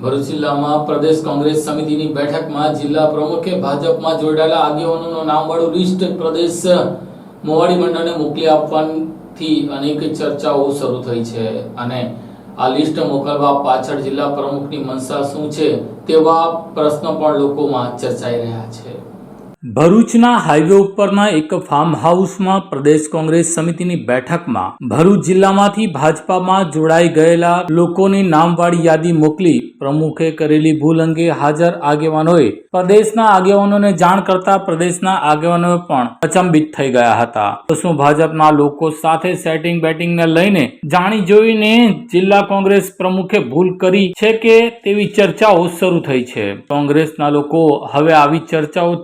ભરૂચ જિલ્લામાં પ્રદેશ કોંગ્રેસ સમિતિની બેઠકમાં જિલ્લા પ્રમુખે ભાજપમાં જોડાયેલા આગેવાનોનું નામવાળું લિસ્ટ પ્રદેશ મોવાડી મંડળને મોકલી આપવાથી અનેક ચર્ચાઓ શરૂ થઈ છે અને આ લિસ્ટ મોકલવા પાછળ જિલ્લા પ્રમુખની મનસા શું છે તેવા પ્રશ્નો પણ લોકોમાં ચર્ચાઈ રહ્યા છે. ભરૂચના હાઈવે ઉપરના એક ફાર્મ હાઉસમાં પ્રદેશ કોંગ્રેસ સમિતિની બેઠકમાં ભરૂચ જિલ્લામાંથી ભાજપામાં જોડાઈ ગયેલા લોકોની નામવાળી યાદી મોકલી પ્રમુખે કરેલી ભૂલ અંગે હાજર આગેવાનોએ પ્રદેશના આગેવાનોને જાણ કરતા પ્રદેશના આગેવાનો પણ અચંબિત થઈ ગયા હતા. તો શું ભાજપના લોકો સાથે સેટિંગ બેટિંગને લઈને જાણી જોઈને જિલ્લા કોંગ્રેસ પ્રમુખે ભૂલ કરી છે કે તેવી ચર્ચાઓ શરૂ થઈ છે? કોંગ્રેસના લોકો હવે આવી ચર્ચાઓ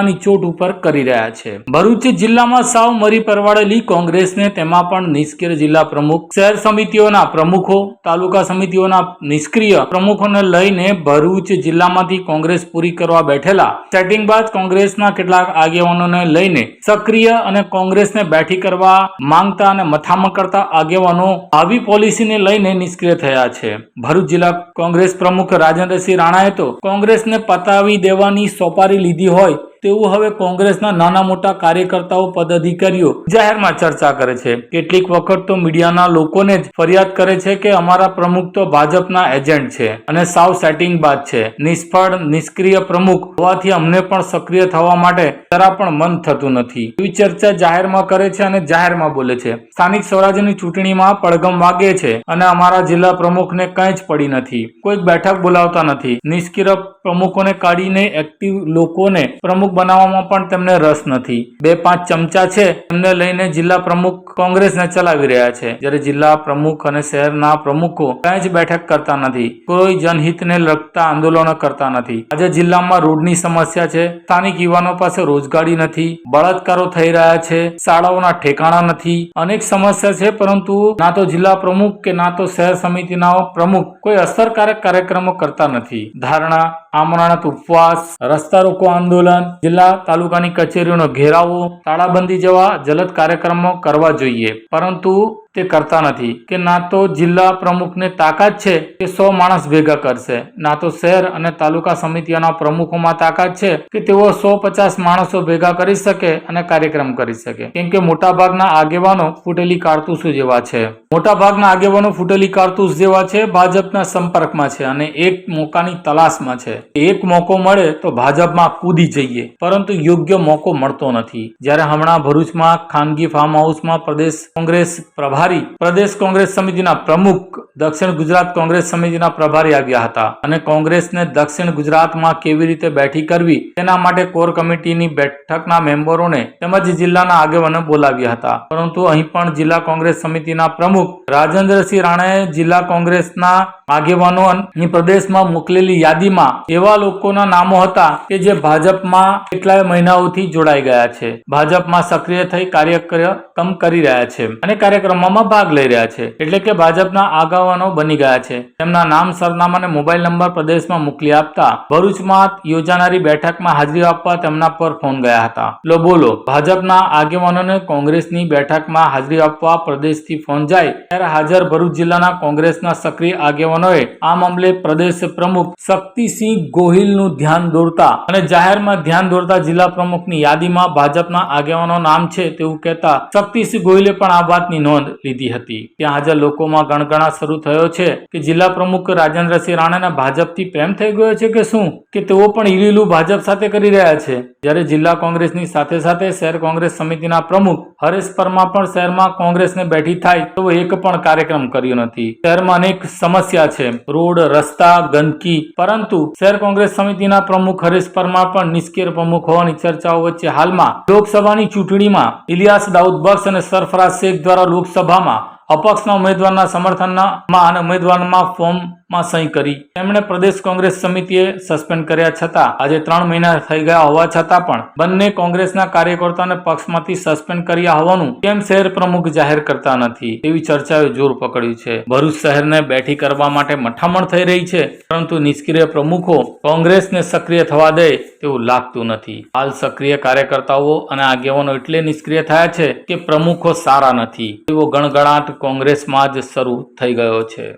ટંકાની ચોટ ઉપર કરી રહ્યા છે. ભરૂચ જિલ્લામાં સાવ મરી પરવાડેલી કોંગ્રેસને તેમાં પણ નિષ્ક્રિય જિલ્લા પ્રમુખ, શહેર સમિતિઓના પ્રમુખો, તાલુકા સમિતિઓના નિષ્ક્રિય પ્રમુખોને લઈને ભરૂચ જિલ્લામાંથી કોંગ્રેસ પૂરી કરવા બેઠેલા. સેટિંગ બાદ કોંગ્રેસના કેટલાક આગેવાનોને લઈને સક્રિય અને કોંગ્રેસને બેઠી કરવા માંગતા અને મથામણ કરતા આગેવાનો આવી પોલિસીને લઈને નિષ્ક્રિય થયા છે. ભરૂચ જિલ્લા કોંગ્રેસ પ્રમુખ રાજેન્દ્રસિંહ રાણાએ તો કોંગ્રેસને પતાવી દેવાની સોપારી લીધી હોય તેવું હવે કોંગ્રેસના નાના મોટા કાર્યકર્તાઓ, પદાધિકારીઓ જાહેરમાં ચર્ચા કરે છે. કેટલીક વખત તો મીડિયાના લોકોને જ ફરિયાદ કરે છે કે અમારા પ્રમુખ તો ભાજપના એજન્ટ છે અને સાવ સેટિંગ બાદ છે. નિષ્ફળ, નિષ્ક્રિય પ્રમુખ હોવાથી અમને પણ સક્રિય થવા માટે જરા પણ મન થતું નથી. એવી ચર્ચા જાહેરમાં કરે છે અને જાહેરમાં બોલે છે. સ્થાનિક સ્વરાજ્યની ચૂંટણીમાં પડગમ વાગે છે અને અમારા જિલ્લા પ્રમુખને કંઈ જ પડી નથી. કોઈક બેઠક બોલાવતા નથી. નિષ્ક્રિય પ્રમુખોને કાઢીને એક્ટિવ લોકોને પ્રમુખ બનાવવામાં પણ તેમને રસ નથી. બે પાંચ ચમચા છે એમને લઈને જિલ્લા પ્રમુખ કોંગ્રેસને ચલાવી રહ્યા છે. જ્યારે જિલ્લા પ્રમુખ અને શહેરના પ્રમુખો કંઈ જ બેઠક કરતા નથી. કોઈ જનહિતને લગતા આંદોલનો કરતા નથી. આજે જિલ્લામાં રોડની સમસ્યા છે. સ્થાનિક યુવાનો પાસે રોજગારી નથી. બળાત્કારો થઈ રહ્યા છે. શાળાઓના ઠેકાણા નથી. અનેક સમસ્યા છે, પરંતુ ના તો જિલ્લા પ્રમુખ કે ના તો શહેર સમિતિના પ્રમુખ કોઈ અસરકારક કાર્યક્રમો કરતા નથી. ધારણા, આમરણાત ઉપવાસ, રસ્તા રોકો આંદોલન જિલ્લા તાલુકાની કચેરીઓનો ઘેરાવો તાળાબંધી જેવા જલદ કાર્યક્રમો કરવા જોઈએ. પરંતુ તે કરતા નથી કે ના તો જિલ્લા પ્રમુખને તાકાત છે કે સો માણસ ભેગા કરશે, ના તો શહેર અને તાલુકા સમિતિઓના પ્રમુખોમાં તાકાત છે કે તેઓ સો પચાસ માણસો ભેગા કરી શકે અને કાર્યક્રમ કરી શકે. કેમ કે મોટાભાગના આગેવાનો ફૂટેલી કારતૂસો જેવા છે. મોટાભાગના આગેવાનો ફૂટેલી કારતૂસ જેવા છે, ભાજપના સંપર્કમાં છે અને એક મોકાની તલાશમાં છે. એક મોકો મળે તો ભાજપમાં કૂદી જઈએ, પરંતુ યોગ્ય મોકો મળતો નથી. જ્યારે હમણાં ભરૂચમાં ખાનગી ફાર્મ હાઉસમાં પ્રદેશ કોંગ્રેસ પ્રભારી પ્રદેશ કોંગ્રેસ સમિતિના પ્રમુખ દક્ષિણ ગુજરાત કોંગ્રેસ સમિતિના પ્રભારી આવ્યા હતા. અને કોંગ્રેસને દક્ષિણ ગુજરાતમાં કેવી રીતે બેઠી કરવી તેના માટે કોર કમિટીની બેઠકના મેમ્બરોને તેમજ જિલ્લાના આગેવાનો બોલાવ્યા હતા. પરંતુ અહીં પણ જિલ્લા કોંગ્રેસ સમિતિના પ્રમુખ રાજેન્દ્રસિંહ રાણાએ જિલ્લા કોંગ્રેસના આગેવાનોની પ્રદેશમાં મોકલેલી યાદીમાં એવા લોકોના નામો હતા કે જે ભાજપમાં કેટલાય મહિનાઓથી જોડાઈ ગયા છે. ભાજપમાં સક્રિય થઈ કાર્યક્રમ કરી રહ્યા છે અને કાર્યક્રમોમાં ભાગ લઈ રહ્યા છે. એટલે કે ભાજપના આગેવાનો બની ગયા છે. તેમના નામ, સરનામા અને મોબાઈલ નંબર પ્રદેશમાં મોકલી આપતા ભરૂચમાં યોજાનારી બેઠકમાં હાજરી આપવા તેમના પર ફોન ગયા હતા. લો બોલો, ભાજપના આગેવાનોને કોંગ્રેસની બેઠકમાં હાજરી આપવા પ્રદેશથી ફોન જાય, ત્યારે હાજર ભરૂચ જિલ્લાના કોંગ્રેસના સક્રિય આગેવાનોએ આ મામલે પ્રદેશ પ્રમુખ શક્તિસિંહ ગોહિલનું ધ્યાન દોરતા અને જાહેરમાં ધ્યાન દોરતા જિલ્લા પ્રમુખની યાદીમાં ભાજપના આગેવાનો નામ છે તેવું કહેતા શક્તિસિંહ ગોહિલે પણ આ વાતની નોંધ લીધી હતી. ત્યાં હાજર લોકોમાં ગણગણા શરૂ થયો છે કે જિલ્લા પ્રમુખ રાજેન્દ્રસિંહ રાણાના ભાજપથી પ્રેમ થઈ ગયો છે કે શું? કે તેઓ પણ ઈલીલું ભાજપ સાથે કરી રહ્યા છે? જ્યારે જિલ્લા કોંગ્રેસની સાથે સાથે શહેર કોંગ્રેસ સમિતિના પ્રમુખ હરેશ પરમા પણ શહેરમાં કોંગ્રેસને બેઠી થાય તો એક પણ કાર્યક્રમ કર્યો નથી. શહેરમાં અનેક સમસ્યા છે. રોડ, રસ્તા, ગંદકી. પરંતુ શહેર કોંગ્રેસ સમિતિના પ્રમુખ હરેશ પરમાર પણ નિષ્ક્રિય પ્રમુખ હોવાની ચર્ચાઓ વચ્ચે હાલમાં લોકસભાની ચૂંટણીમાં ઇલિયાસ દાઉદ બક્ષ અને સરફરાજ શેખ દ્વારા લોકસભામાં અપક્ષના ઉમેદવારના સમર્થનમાં અને ઉમેદવારમાં ફોર્મમાં સહી કરી. તેમણે પ્રદેશ કોંગ્રેસ સમિતિએ સસ્પેન્ડ કર્યા છતાં, આજે ત્રણ મહિના થઈ ગયા હોવા છતાં પણ, બંને કોંગ્રેસના કાર્યકર્તાઓને પક્ષમાંથી સસ્પેન્ડ કર્યા હોવાનું કેમ શહેર પ્રમુખ જાહેર કરતા નથી? તેવી ચર્ચાએ જોર પકડ્યું છે. ભરૂચ શહેરને બેઠી કરવા માટે મઠામણ થઈ રહી છે, પરંતુ નિષ્ક્રિય પ્રમુખો કોંગ્રેસને સક્રિય થવા દે તેવું લાગતું નથી. હાલ સક્રિય કાર્યકર્તાઓ અને આગેવાનો એટલે નિષ્ક્રિય થયા છે કે પ્રમુખો સારા નથી. એવો ગણગણાટ કોંગ્રેસમાં જ શરૂ થઈ ગયો છે.